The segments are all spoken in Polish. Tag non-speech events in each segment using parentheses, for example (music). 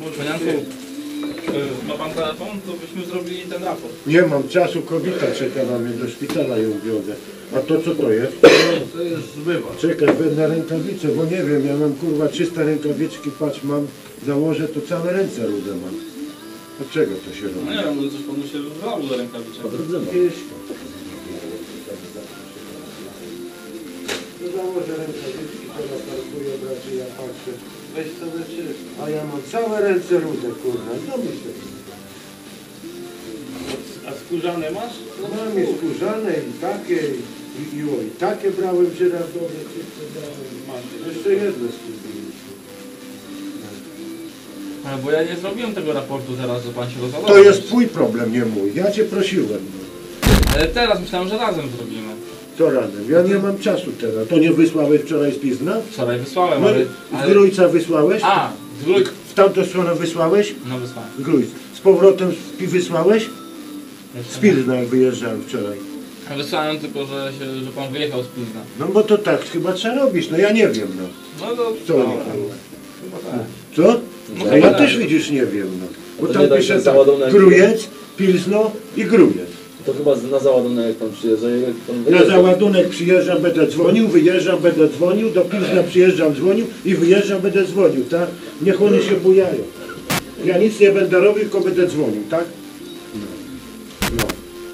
Panianku, y, ma pan telefon? To byśmy zrobili ten raport. Nie mam czasu, kobieta czeka na mnie, do szpitala ją wiodę. A to co to jest? To jest zbywa. Czekaj, będę rękawice, bo nie wiem, ja mam kurwa 300 rękawiczki, patrz, mam, założę, to całe ręce rude mam. Od czego to się No robi? nie wiem, może coś panu się wybrało do rękawiczek. Rękawiczki, teraz parkuję, bracie, ja patrzę. Weź czyst. A ja mam całe ręce rude, kurwa, no myślę. A skórzane masz? No mam je skórzane i takie, i, i, o, i takie brałem czyste brałem. Masz. Jeszcze jedno skupiłem. Ale bo ja nie zrobiłem tego raportu teraz, że pan się rozładował. To jest twój problem, nie mój. Ja cię prosiłem. Ale teraz myślałem, że razem zrobimy. Co razem? Ja nie mam czasu teraz. To nie wysłałeś wczoraj z Pizna? Wczoraj wysłałem, No, ale... z ale... Grójca wysłałeś? A, z Grój... W tamtą stronę wysłałeś? No wysłałem. Z Grójc. Z powrotem z Pi- wysłałeś? Z Pilzna jak wyjeżdżałem wczoraj. Wysłałem tylko, że, się, że pan wyjechał z Pilzna. No bo to tak chyba trzeba robić. No ja nie wiem, no. No to... Co oni tam? Chyba tak. Co? No A chyba ja tak. też widzisz nie wiem, no. Bo To tam nie tak, pisze tak, załadunek- Pilzno i Grójec. To chyba na załadunek pan przyjeżdża, Na załadunek przyjeżdżam, będę dzwonił, wyjeżdżam, będę dzwonił, do Pilzna przyjeżdżam, dzwonił i wyjeżdżam, będę dzwonił, tak? Niech oni się bujają. Ja nic nie będę robił, tylko będę dzwonił, tak? No.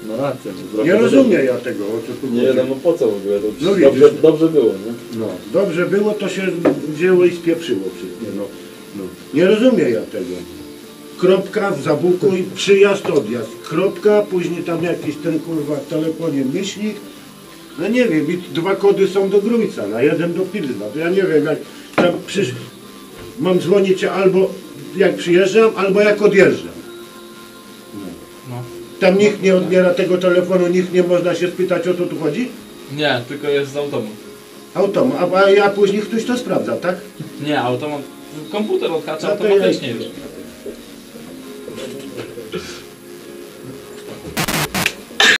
No rację. no, Nie trochę rozumiem ja tego, o co tu Nie chodzi. wiadomo po co w ogóle. To No dobrze, widzisz. dobrze było, nie? No, dobrze było, to się wzięło i spieprzyło wszystko, no. no. Nie rozumiem ja tego. Kropka w zabukuj, przyjazd, odjazd. Kropka, później tam jakiś ten kurwa w telefonie myślnik. No nie wiem, i dwa kody są do Grójca, na jeden do Pilzna. To ja nie wiem, jak tam przysz... mam dzwonić albo jak przyjeżdżam, albo jak odjeżdżam. No. Tam nikt nie odbiera tego telefonu, nikt nie można się spytać o co tu chodzi? Nie, tylko jest z automat. Automat, a, a ja później ktoś to sprawdza, tak? Nie, automat... Komputer odhacza No automatycznie już. Thank (laughs) you.